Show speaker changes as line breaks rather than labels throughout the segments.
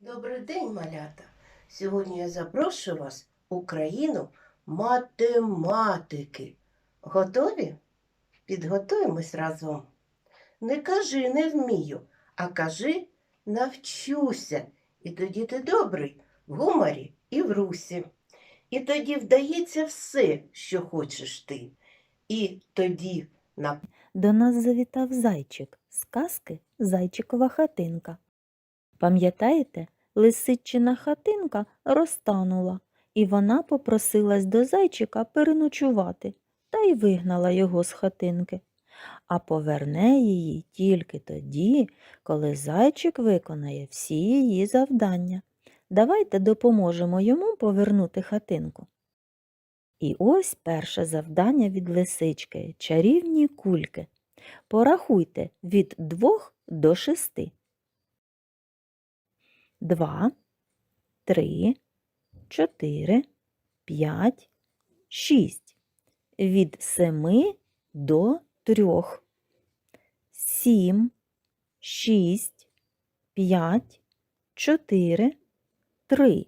Добрий день, малята! Сьогодні я запрошую вас у країну математики. Готові? Підготуємось разом. Не кажи не вмію, а кажи навчуся. І тоді ти добрий в гуморі і в русі. І тоді вдається все, що хочеш ти. І тоді на
До нас завітав зайчик з казки Зайчикова хатинка. Пам'ятаєте, лисичина хатинка розтанула, і вона попросилась до зайчика переночувати та й вигнала його з хатинки. А поверне її тільки тоді, коли зайчик виконає всі її завдання. Давайте допоможемо йому повернути хатинку. І ось перше завдання від лисички чарівні кульки. Порахуйте від двох до шести. Два, три, чотири, п'ять, шість. Від семи до трьох. Сім, шість, п'ять, чотири, три.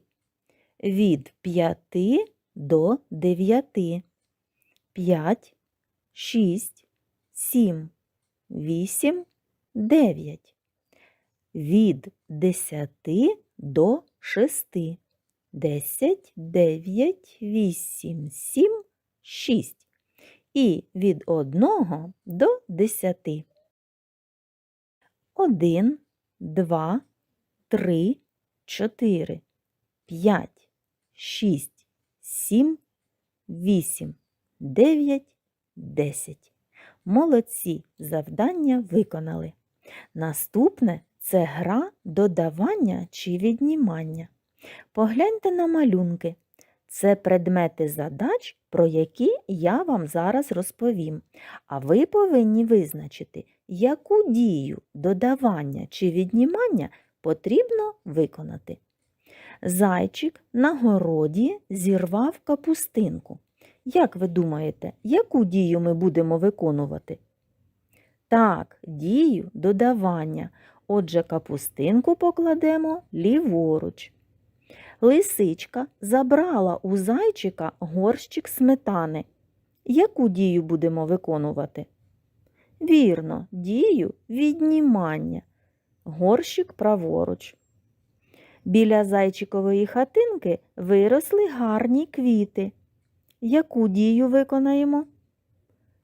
Від п'яти до дев'яти. П'ять, шість, сім, вісім, дев'ять. Від десяти до шести. Десять, дев'ять, вісім, сім, шість. І від одного до десяти. Один, два, три, чотири, п'ять, шість, сім, вісім, дев'ять, десять. Молодці, завдання виконали. Наступне це гра додавання чи віднімання. Погляньте на малюнки. Це предмети задач, про які я вам зараз розповім. А ви повинні визначити, яку дію додавання чи віднімання потрібно виконати. Зайчик на городі зірвав капустинку. Як ви думаєте, яку дію ми будемо виконувати? Так, дію додавання. Отже, капустинку покладемо ліворуч. Лисичка забрала у зайчика горщик сметани. Яку дію будемо виконувати? Вірно, дію віднімання. Горщик праворуч. Біля зайчикової хатинки виросли гарні квіти. Яку дію виконаємо?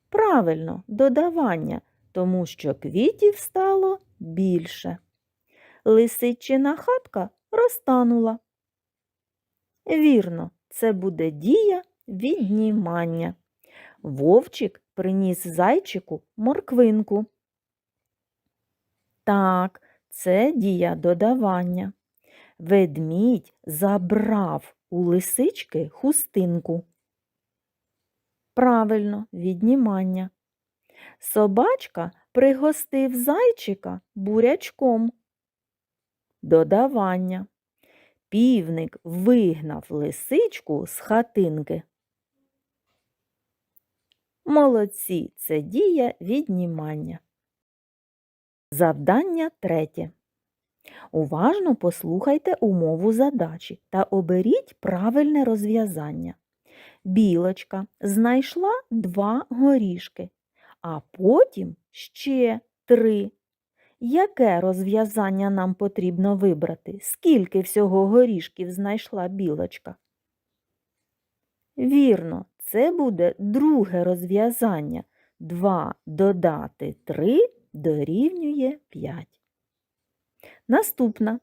Правильно, додавання, тому що квітів стало більше. Лисичина хатка розтанула. Вірно, це буде дія віднімання. Вовчик приніс зайчику морквинку. Так, це дія додавання. Ведмідь забрав у лисички хустинку. Правильно, віднімання. Собачка пригостив зайчика бурячком. Додавання. Півник вигнав лисичку з хатинки. Молодці, це дія віднімання. Завдання третє. Уважно послухайте умову задачі та оберіть правильне розв'язання. Білочка знайшла два горішки, а потім ще три. Яке розв'язання нам потрібно вибрати? Скільки всього горішків знайшла білочка? Вірно, це буде друге розв'язання. 2 додати 3 дорівнює 5. Наступна.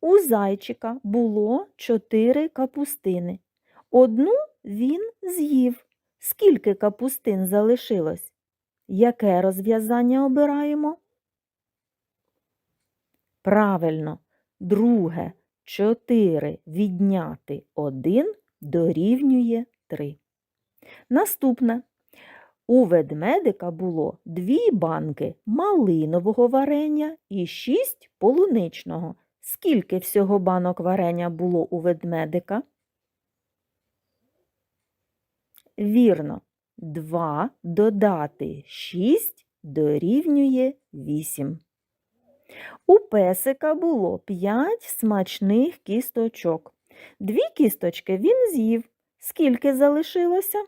У зайчика було 4 капустини. Одну він з'їв. Скільки капустин залишилось? Яке розв'язання обираємо? Правильно, друге 4 відняти 1 дорівнює 3. Наступне. У ведмедика було дві банки малинового варення і шість полуничного. Скільки всього банок варення було у ведмедика? Вірно, 2 додати 6 дорівнює 8. У песика було п'ять смачних кісточок. Дві кісточки він з'їв. Скільки залишилося?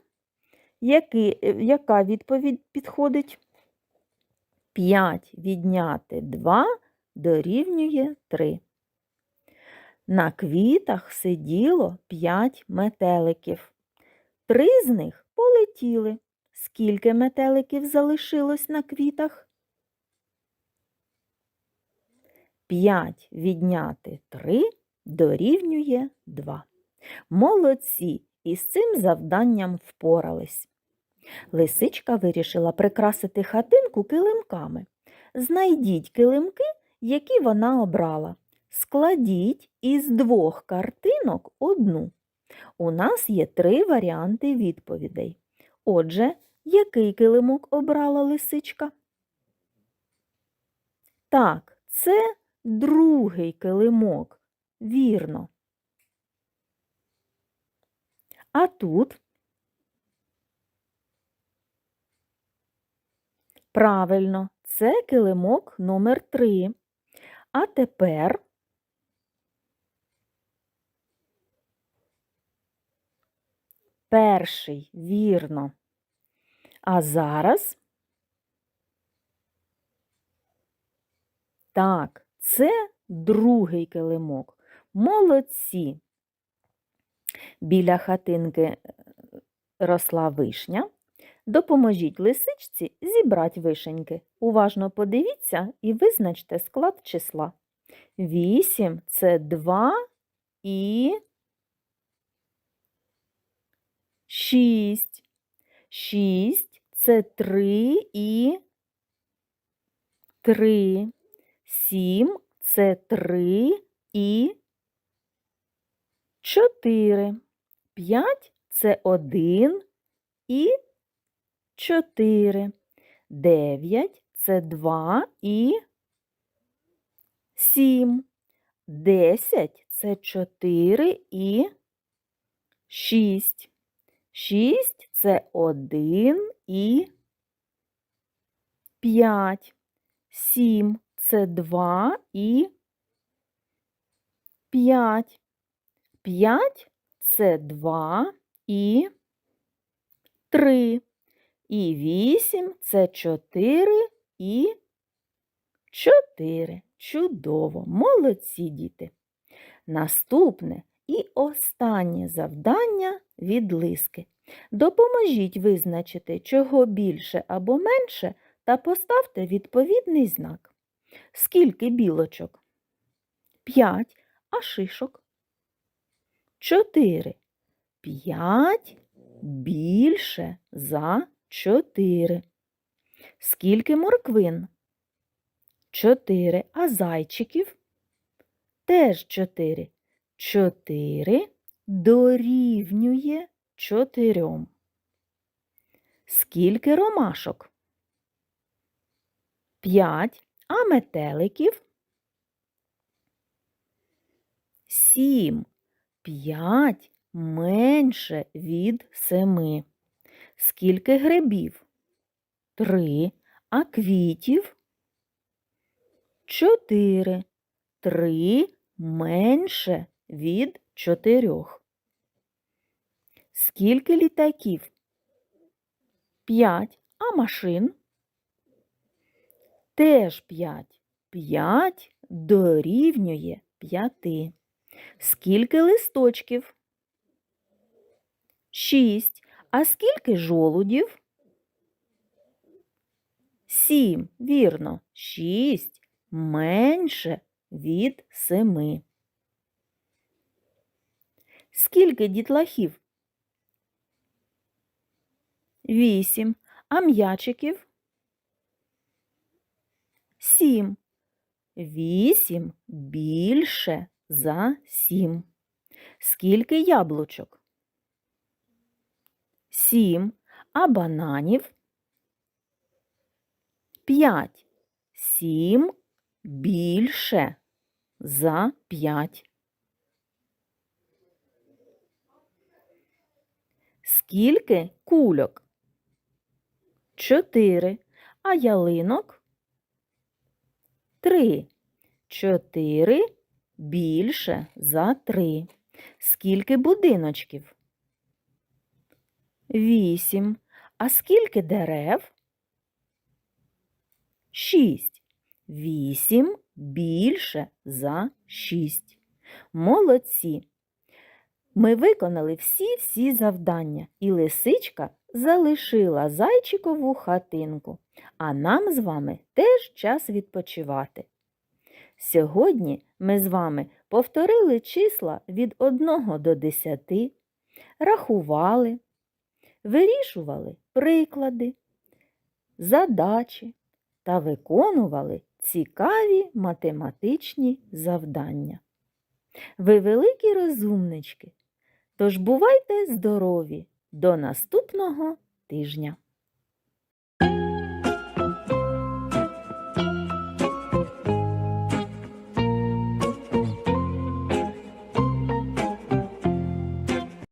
Які, яка відповідь підходить? 5 відняти 2 дорівнює 3. На квітах сиділо 5 метеликів. Три з них полетіли. Скільки метеликів залишилось на квітах? 5 відняти 3 дорівнює 2. Молодці, із цим завданням впорались. Лисичка вирішила прикрасити хатинку килимками. Знайдіть килимки, які вона обрала. Складіть із двох картинок одну. У нас є три варіанти відповідей. Отже, який килимок обрала лисичка? Так, це другий килимок. Вірно. А тут Правильно, це килимок номер 3. А тепер перший, вірно. А зараз так, це другий килимок. Молодці. Біля хатинки е, росла вишня. Допоможіть лисичці зібрати вишеньки. Уважно подивіться і визначте склад числа. 8 – це 2 і 6. 6 – це 3 і 3. 7 – це 3 і 4. 5 – це 1 і 4. 9 – це 2 і 7. 10 – це 4 і 6. 6 – це 1 і 5. 7 – це 2 і 5. 5 – це 2 і 3. І 8 – це 4 і 4. Чудово! Молодці діти! Наступне і останнє завдання від лиски. Допоможіть визначити, чого більше або менше, та поставте відповідний знак. Скільки білочок? 5. А шишок? 4. 5 більше за 4. Скільки морквин? 4. А зайчиків? Теж 4. 4 дорівнює 4. Скільки ромашок? 5. А метеликів? 7. 5 менше від 7. Скільки грибів? Три. А квітів? Чотири. Три менше від чотирьох. Скільки літаків? П'ять. А машин? Теж п'ять. П'ять дорівнює п'яти. Скільки листочків? Шість. А скільки жолудів? Сім. Вірно. Шість менше від семи. Скільки дітлахів? Вісім. А м'ячиків? Сім. Вісім більше за сім. Скільки яблучок? Сім. А бананів? П'ять. Сім більше за п'ять. Скільки кульок? Чотири. А ялинок? Три. Чотири більше за три. Скільки будиночків? Вісім. А скільки дерев? Шість. Вісім більше за шість. Молодці. Ми виконали всі-всі завдання, і лисичка залишила зайчикову хатинку. А нам з вами теж час відпочивати. Сьогодні ми з вами повторили числа від 1 до 10, рахували, вирішували приклади, задачі та виконували цікаві математичні завдання. Ви великі розумнички, тож бувайте здорові до наступного тижня!